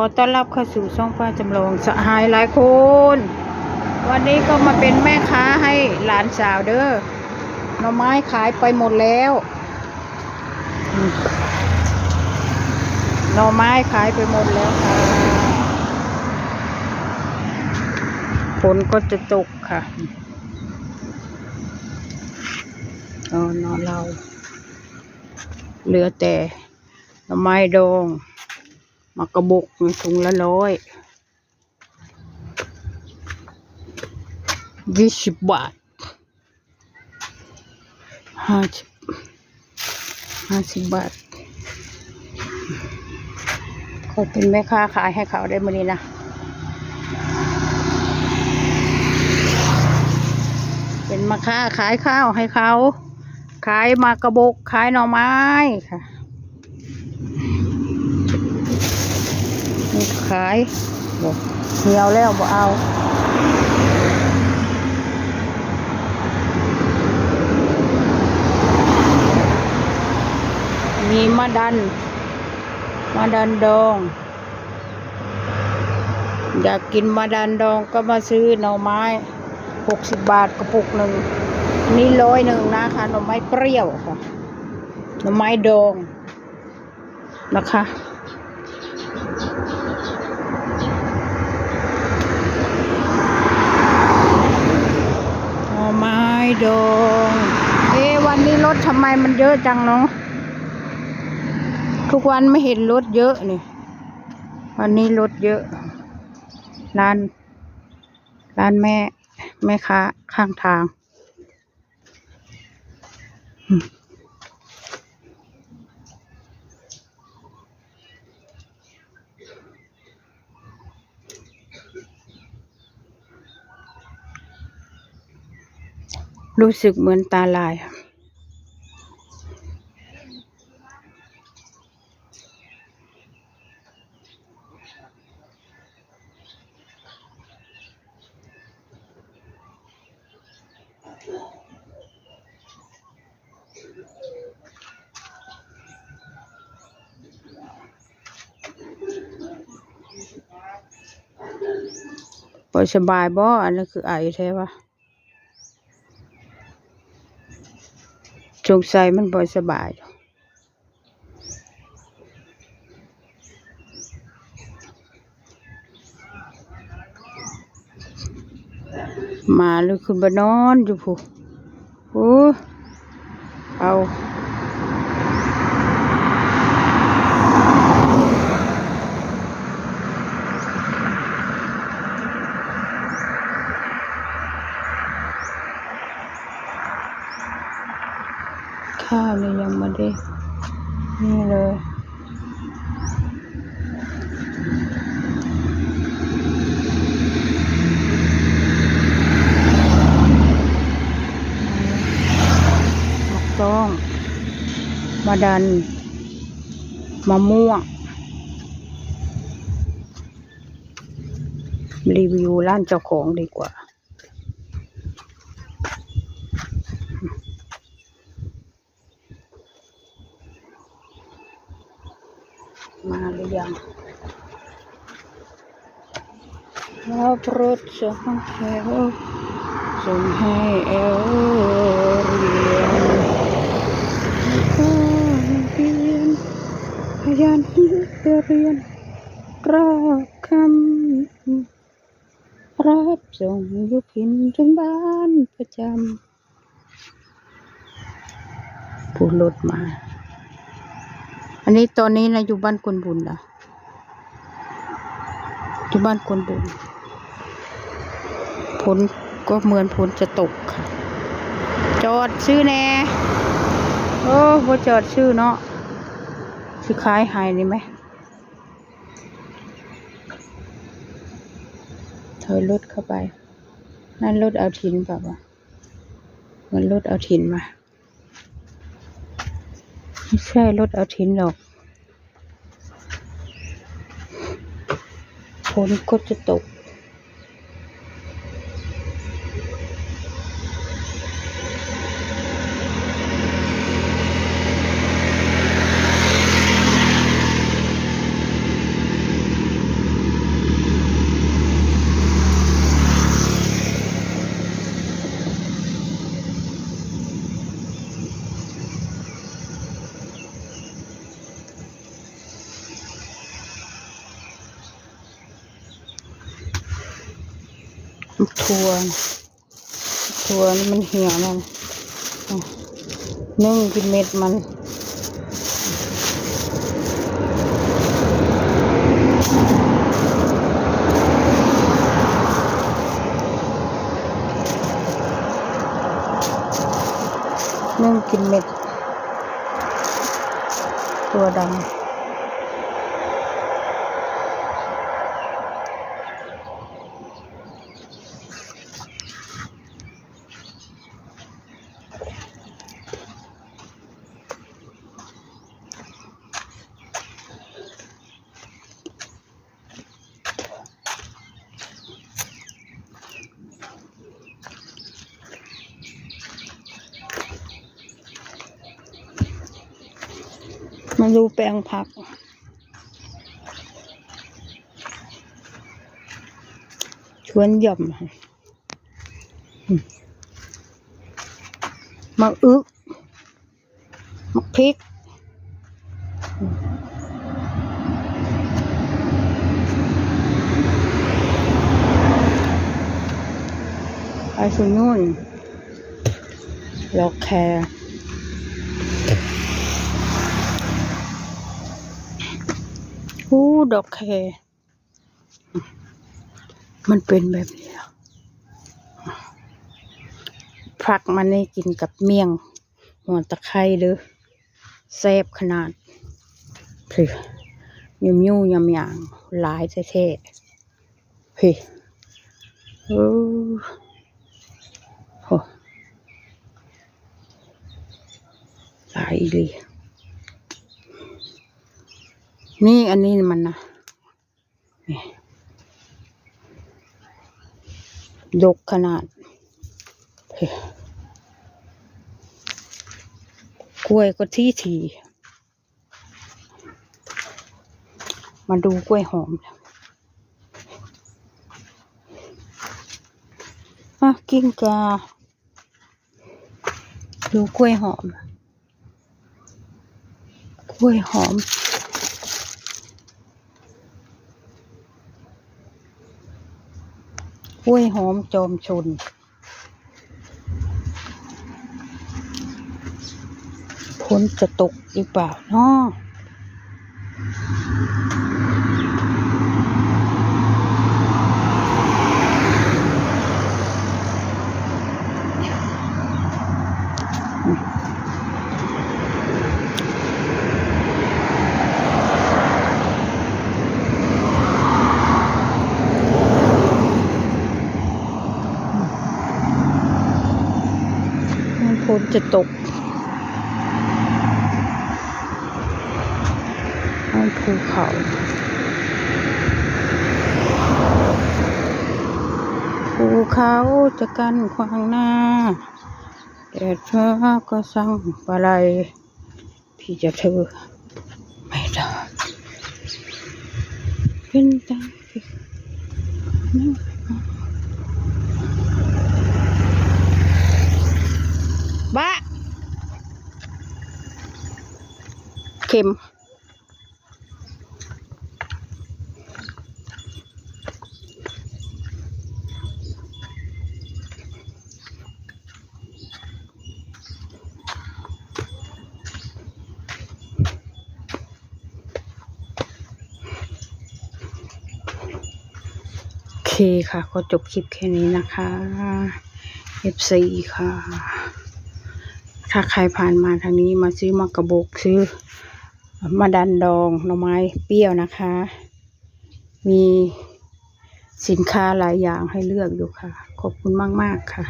อต้อนรับเข้าสู่ช่องป้าจำลองสหายหลายคน วันนี้ก็มาเป็นแม่ค้าให้หลานสาวเด้อหน่อไม้ขายไปหมดแล้วอืมหน่อไม้ขายไปหมดแล้วค่ะฝนก็จะตกค่ะออนอนเรา เหลือแต่หน่อไม้ดอง มากระบกถุงละร้อยยี่สิบบาทห้าสิบห้าสิบบาทเขาเป็นแม่ค้าขายให้เขาได้มื่อนี้นะ เป็นมาค้าขายข้าวให้เขา ขายมากระบก ขายหน่อไม้ค่ะ ขายบอกเหี่ยวแล้วบ่เอามีมะดันมะดันดอง อยากกินมะดันดองก็มาซื้อหน่อไม้หกสิบบาทกระปุกหนึ่งนี่ร้อยหนึ่งนะคะหน่อไม้เปรี้ยวค่ะหน่อไม้ดองนะคะ หน่อไม้ ดง เอ๊ะวันนี้รถทำไมมันเยอะจังเนาะทุกวันไม่เห็นรถเยอะนี่วันนี้รถเยอะ ร้าน ร้านแม่ แม่ค้าข้างทาง รู้สึกเหมือนตาลายปสบายบ่อันนี้คือไอใช่ปะ สงสัยมันบ่สบายมาเลยคุณบนอนอยู่ผู้โอ้เอา ข้าวเลยยังไมาได้ นี่เลยต้องมาดันมะม่วง รีวิวร้านเจ้าของดีกว่า มาหรือยังพรับรถส่งแถวส่งให้เอลเรียนแล้วก็เรียนพยานที่เรียนกรอกคำรับส่งยุพินถึงบ้านประจำผู้รถมา นนี้ตอนนี้นะอยู่บ้านกวนบุญนะอยู่บ้านกวนบุญฝนก็เหมือนฝนจะตกค่ะ จอดซื้อแน่โอ้บ่จอดซื้อเนาะสิขายหายนี่ไหมถอยรถเข้าไป นั่นรถเอาถินเปล่าวะมันรถเอาถินมา ไม่ใช่รถเอาทินหรอก ฝนก็จะตก ทัวทัวนี่มันเหี่ยวมันะนึ่งกินเม็ดมันนึ่งกินเม็ด ตัวดำ มาดูแปลงผัก ชวนหย่อมมมะอึกมะพริกอืมไปสุนู่นดอกแคร อู้ดอกแครมันเป็นแบบนี้เหรอพรักมันนี่กินกับเมี่ยง หัวตะไคร้เด้อแซ่บขนาดพี่ยุ่มยุ่ยำยางหลายแท้ๆพี่โอ้โหหลายอีหลี นี่อันนี้มันนะนี่ดกขนาด กล้วยก็ที่ที มาดูกล้วยหอมอะกิ้งกาดูกล้วยหอม กล้วยหอม ล้วยหอมจอมชนฝนจะตกหรือเปล่าเนาะ จะตกมันภูเขาภูเขาจะกันขวางหน้าแต่เธอก็สั่งอะไรพี่จะเธอไม่ได้เป็นตามที่บ้า เข็ม โอเคค่ะ ก็จบคลิปแค่นี้นะคะ F4 ค่ะถ้าใครผ่านมาทางนี้มาซื้อมะกระบอกซื้อ มาดันดองหน่อไม้เปรี้ยวนะคะ มีสินค้าหลายอย่างให้เลือกอยู่ค่ะ ขอบคุณมาก ๆ ค่ะ